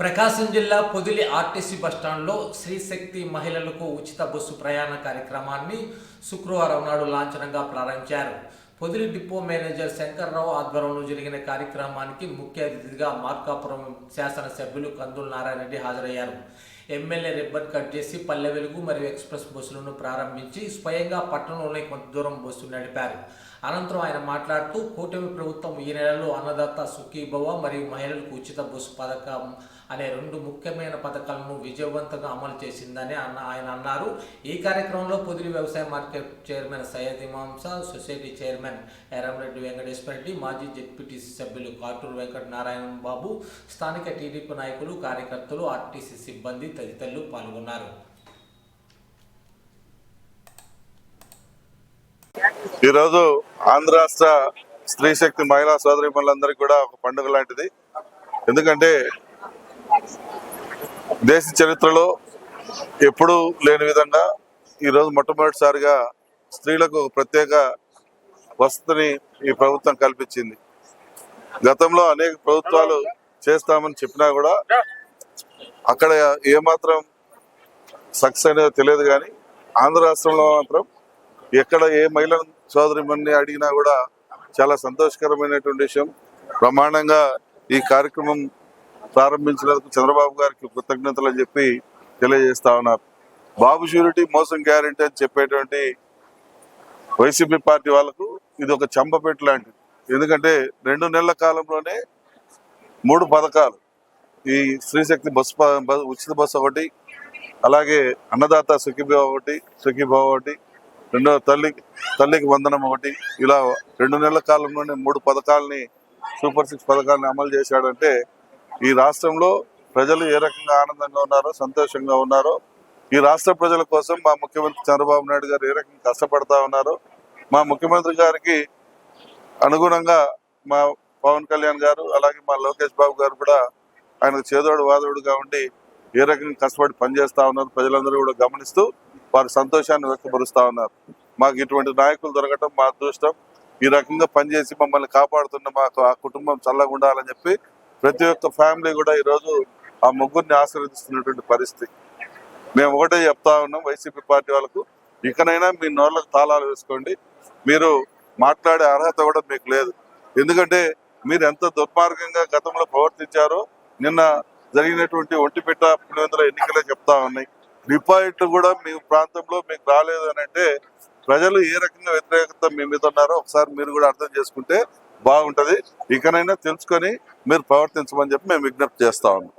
ప్రకాశం జిల్లా పొదిలి ఆర్టీసీ బస్టాండ్లో శ్రీశక్తి మహిళలకు ఉచిత బస్సు ప్రయాణ కార్యక్రమాన్ని శుక్రవారం నాడు లాంఛనంగా ప్రారంభించారు. పొదిలి డిపో మేనేజర్ శంకర్రావు ఆధ్వర్యంలో జరిగిన కార్యక్రమానికి ముఖ్య అతిథిగా మార్కాపురం శాసనసభ్యులు కందుల నారాయణ రెడ్డి హాజరయ్యారు. ఎమ్మెల్యే రిబ్బన్ కట్ చేసి పల్లె వెలుగు మరియు ఎక్స్ప్రెస్ బస్సులను ప్రారంభించి స్వయంగా పట్టణంలోనే కొంత దూరం బస్సు నడిపారు. అనంతరం ఆయన మాట్లాడుతూ కూటమి ప్రభుత్వం ఈ నెలలో అన్నదాత సుఖీభవ మరియు మహిళలకు ఉచిత బస్సు పథకం అనే రెండు ముఖ్యమైన పథకాలను విజయవంతంగా అమలు చేసిందని అన్న ఆయన అన్నారు. ఈ కార్యక్రమంలో పొదిలి వ్యవసాయ మార్కెట్ చైర్మన్ సయ్యద్ ఇమాంస సొసైటీ చైర్మన్ ఎర్రంరెడ్డి వెంకటేశ్వర రెడ్డి మాజీ జెడ్పీటీసీ సభ్యులు కాటూరు వెంకట నారాయణ బాబు స్థానిక టీడీపీ నాయకులు కార్యకర్తలు ఆర్టీసీ సిబ్బంది తదితరులు పాల్గొన్నారు. ఈరోజు ఆంధ్ర రాష్ట్ర స్త్రీ శక్తి మహిళా సోదరి మనులందరికీ కూడా ఒక పండుగ లాంటిది. ఎందుకంటే దేశ చరిత్రలో ఎప్పుడూ లేని విధంగా ఈరోజు మొట్టమొదటిసారిగా స్త్రీలకు ఒక ప్రత్యేక వసతిని ఈ ప్రభుత్వం కల్పించింది. గతంలో అనేక ప్రభుత్వాలు చేస్తామని చెప్పినా కూడా అక్కడ ఏమాత్రం సక్సెస్ అనేది తెలియదు కానీ ఆంధ్ర రాష్ట్రంలో మాత్రం ఎక్కడ ఏ మహిళ సోదరి మన్ని అడిగినా కూడా చాలా సంతోషకరమైనటువంటి విషయం. బ్రహ్మాండంగా ఈ కార్యక్రమం ప్రారంభించినందుకు చంద్రబాబు గారికి కృతజ్ఞతలు అని చెప్పి తెలియజేస్తా ఉన్నారు. బాబు షూరిటీ మోసం గ్యారంటీ అని చెప్పేటువంటి వైసీపీ పార్టీ వాళ్ళకు ఇది ఒక చెంపపెట్టు లాంటిది. ఎందుకంటే రెండు నెలల కాలంలోనే మూడు పథకాలు ఈ స్త్రీశక్తి బస్సు ఉచిత బస్సు ఒకటి అలాగే అన్నదాత సుఖీభావ ఒకటి సుఖీభావ ఒకటి రెండో తల్లి తల్లికి వందనం ఒకటి ఇలా రెండు నెలల కాలంలోనే మూడు పథకాలని సూపర్ సిక్స్ పథకాలని అమలు చేశాడంటే ఈ రాష్ట్రంలో ప్రజలు ఏ రకంగా ఆనందంగా ఉన్నారో సంతోషంగా ఉన్నారో ఈ రాష్ట్ర ప్రజల కోసం మా ముఖ్యమంత్రి చంద్రబాబు నాయుడు గారు ఏ రకంగా కష్టపడతా ఉన్నారో మా ముఖ్యమంత్రి గారికి అనుగుణంగా మా పవన్ కళ్యాణ్ గారు అలాగే మా లోకేష్ బాబు గారు కూడా ఆయన చేదోడు వాదోడుగా ఉండి ఏ రకంగా కష్టపడి పనిచేస్తా ఉన్నారు ప్రజలందరూ కూడా గమనిస్తూ వారి సంతోషాన్ని వ్యక్తపరుస్తూ ఉన్నారు. మాకు ఇటువంటి నాయకులు దొరకటం మా అదృష్టం. ఈ రకంగా పనిచేసి మమ్మల్ని కాపాడుతున్న మాకు ఆ కుటుంబం చల్లగా ఉండాలని చెప్పి ప్రతి ఒక్క ఫ్యామిలీ కూడా ఈరోజు ఆ ముగ్గురిని ఆశీర్వదిస్తున్నటువంటి పరిస్థితి. మేము ఒకటే చెప్తా ఉన్నాం వైసీపీ పార్టీ వాళ్ళకు ఇకనైనా మీ నోళ్ళకు తాళాలు వేసుకోండి. మీరు మాట్లాడే అర్హత కూడా మీకు లేదు. ఎందుకంటే మీరు ఎంత దుర్మార్గంగా గతంలో ప్రవర్తించారో నిన్న జరిగినటువంటి ఒంటిపెట్ట పులివెందుల ఎన్నికలే చెప్తా ఉన్నాయి. డిపాజిట్ కూడా మీ ప్రాంతంలో మీకు రాలేదు అని అంటే ప్రజలు ఏ రకంగా వ్యతిరేకత మీ మీద ఉన్నారో ఒకసారి మీరు కూడా అర్థం చేసుకుంటే బాగుంటుంది. ఇకనైనా తెలుసుకొని మీరు ప్రవర్తించమని చెప్పి మేము విజ్ఞప్తి చేస్తా ఉన్నాం.